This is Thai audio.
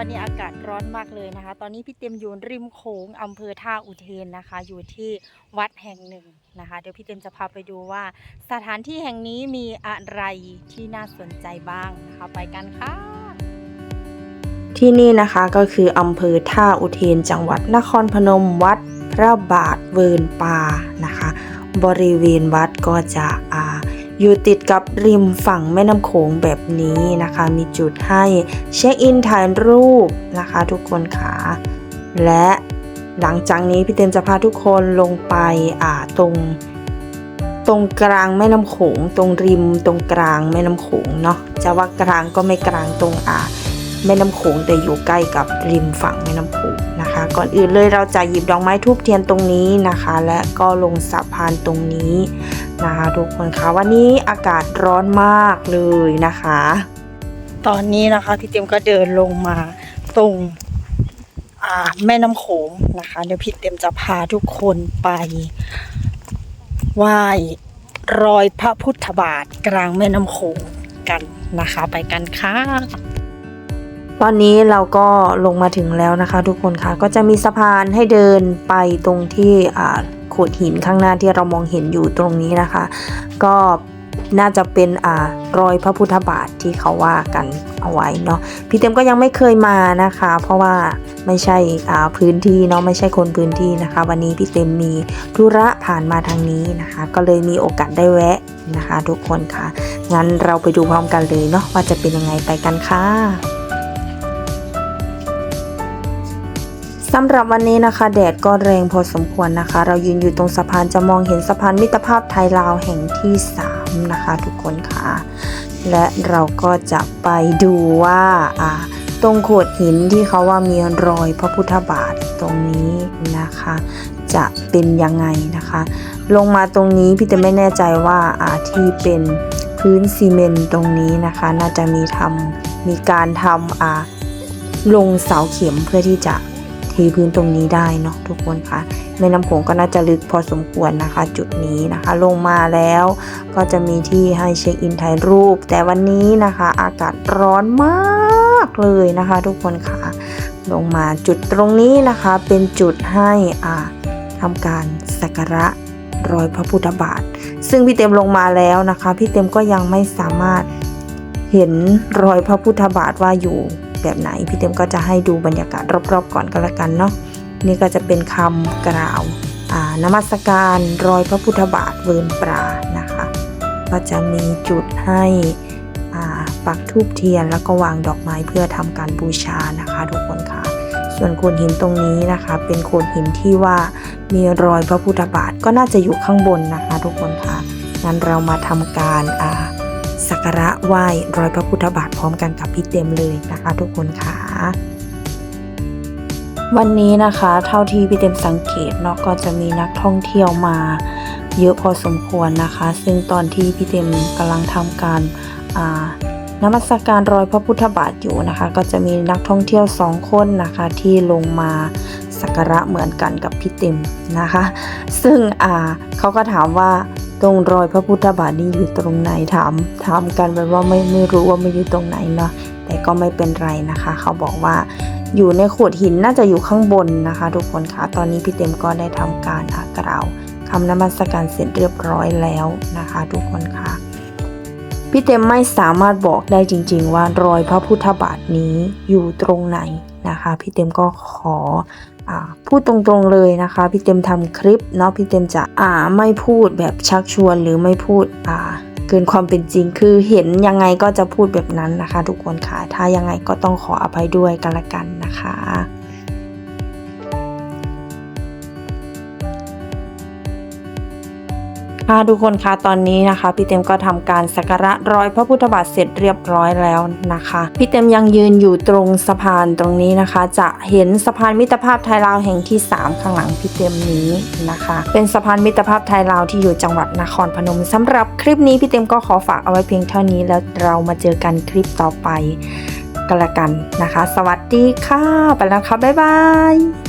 วันนี้อากาศร้อนมากเลยนะคะ ตอนนี้พี่เต็มอยู่ริมโขงอำเภอท่าอุเทนนะคะ อยู่ที่วัดแห่งหนึ่งนะคะ เดี๋ยวพี่เต็มจะพาไปดูว่า สถานที่แห่งนี้มีอะไรที่น่าสนใจบ้างนะคะไปกันค่ะ ที่นี่นะคะก็คืออำเภอท่าอุเทนจังหวัดนครพนมวัดพระบาทเวิร์นปานะคะ บริเวณวัดก็จะอา อยู่ติดกับริมฝั่งแม่น้ำโขงแบบนี้นะคะ มีจุดให้เช็คอินถ่ายรูปนะคะทุกคนค่ะและหลังจากนี้พี่เต็มจะพาทุกคนลงไปอ่าตรง ตรงกลางแม่น้ำโขง ตรงริม ตรงกลางแม่น้ำโขงเนาะจะว่ากลางก็ไม่กลางตรงอ่า แม่น้ำโขงแต่อยู่ใกล้กับริมฝั่งแม่น้ำโขงนะคะ ก่อนอื่นเลยเราจะหยิบดอกไม้ทูบเทียนตรงนี้นะคะ และก็ลงสะพานตรงนี้นะคะทุกคนคะวันนี้อากาศร้อนมากเลยนะคะ ตอนนี้นะคะพี่เต็มก็เดินลงมาตรงแม่น้ำโขงนะคะ เดี๋ยวพี่เต็มจะพาทุกคนไปไหว้รอยพระพุทธบาทกลางแม่น้ำโขงกันนะคะ ไปกันค่ะ ตอนนี้เราก็ลงมาถึงแล้วนะคะทุกคนคะก็จะมีสะพานให้เดินไปตรงที่อ่าโขดหินข้างหน้าที่เรามองเห็นอยู่ตรงนี้นะคะ ก็น่าจะเป็นอ่ารอยพระพุทธบาทที่เขาว่ากันเอาไว้เนาะพี่เต็มก็ยังไม่เคยมานะคะ เพราะว่าไม่ใช่อ่าพื้นที่เนาะไม่ใช่คนพื้นที่นะคะ วันนี้พี่เต็มมีธุระผ่านมาทางนี้นะคะ ก็เลยมีโอกาสได้แวะนะคะ ทุกคนค่ะงั้นเราไปดูพร้อมกันเลยเนาะว่าจะเป็นยังไงไปกันค่ะ สำหรับวันนี้นะคะ แดดก็แรงพอสมควรนะคะ เรายืนอยู่ตรงสะพานจะมองเห็นสะพานมิตรภาพไทยลาวแห่งที่ 3 นะคะ ทุกคนค่ะ และเราก็จะไปดูว่าอ่าตรงโขดหินที่เขาว่ามีรอยพระพุทธบาทตรงนี้นะคะ จะเป็นยังไงนะคะ ลงมาตรงนี้พี่จะไม่แน่ใจว่าอาที่เป็นพื้นซีเมนต์ตรงนี้นะคะ น่าจะมีทำมีการทำอาลงเสาเข็มเพื่อที่จะ เทพื้นตรงนี้ได้เนาะทุกคนคะแม่น้ำโขงก็น่าจะลึกพอสมควรนะคะ จุดนี้นะคะ ลงมาแล้วก็จะมีที่ให้เช็คอินถ่ายรูป แต่วันนี้นะคะ อากาศร้อนมากเลยนะคะ ทุกคนคะลงมาจุดตรงนี้นะคะเป็นจุดให้อ่าทำการสักการะรอยพระพุทธบาท ซึ่งพี่เต็มลงมาแล้วนะคะ พี่เต็มก็ยังไม่สามารถเห็นรอยพระพุทธบาทว่าอยู่ แบบไหน พี่เต็มก็จะให้ดูบรรยากาศรอบๆ ก่อนก็แล้วกันเนาะนี่ก็จะเป็นคำกล่าวนมัสการรอยพระพุทธบาทเวิร์นปรานะคะ ก็จะมีจุดให้ปักทูบเทียนแล้วก็วางดอกไม้เพื่อทำการบูชานะคะทุกคนค่ะ ส่วนโขดหินตรงนี้นะคะ เป็นโขดหินที่ว่ามีรอยพระพุทธบาทก็น่าจะอยู่ข้างบนนะคะ ทุกคนค่ะงั้นเรามาทำการอ่า สักการะไหว้รอยพระพุทธบาทพร้อมกันกับพี่เต็มเลยนะคะทุกคนค่ะวันนี้นะคะเท่าที่พี่เต็มสังเกตเนาะก็จะมีนักท่องเที่ยวมาเยอะพอสมควรนะคะ ซึ่งตอนที่พี่เต็มกำลังทำการอ่านมัสการรอยพระพุทธบาทอยู่นะคะ ก็จะมีนักท่องเที่ยวสองคนนะคะ ที่ลงมาสักการะเหมือนกันกับพี่เต็มนะคะ ซึ่งอ่าเขาก็ถามว่า ตรงรอยพระพุทธบาทนี่อยู่ตรงไหนถามถามกันแบบว่าไม่ไม่รู้ว่าไม่อยู่ตรงไหนเนาะแต่ก็ไม่เป็นไรนะคะ เขาบอกว่าอยู่ในโขดหินน่าจะอยู่ข้างบนนะคะ ทุกคนคะตอนนี้พี่เต็มก็ได้ทำการอากล่าวคำนมัสการเสร็จเรียบร้อยแล้วนะคะ ทุกคนคะพี่เต็มไม่สามารถบอกได้จริง ๆ ว่ารอยพระพุทธบาทนี้อยู่ตรงไหนนะคะ พี่เต็มก็ขอ พูดตรงๆเลยนะคะ พี่เต็มทำคลิปเนาะพี่เต็มจะอ่าไม่พูดแบบชักชวนหรือไม่พูดอ่าเกินความเป็นจริงคือเห็นยังไงก็จะพูดแบบนั้นนะคะ ทุกคนค่ะ ถ้ายังไงก็ต้องขออภัยด้วยกันละกันนะคะ ค่ะทุกคนคะตอนนี้นะคะ พี่เต็มก็ทำการสักการะรอยพระพุทธบาทเสร็จเรียบร้อยแล้วนะคะ พี่เต็มยังยืนอยู่ตรงสะพานตรงนี้นะคะ จะเห็นสะพานมิตรภาพไทยลาวแห่งที่ 3 ข้างหลังพี่เต็มนี้นะคะ เป็นสะพานมิตรภาพไทยลาวที่อยู่จังหวัดนครพนมสำหรับคลิปนี้พี่เต็มก็ขอฝากเอาไว้เพียงเท่านี้แล้วเรามาเจอกันคลิปต่อไปกันละกันนะคะ สวัสดีค่ะไปแล้วค่ะบ๊ายบาย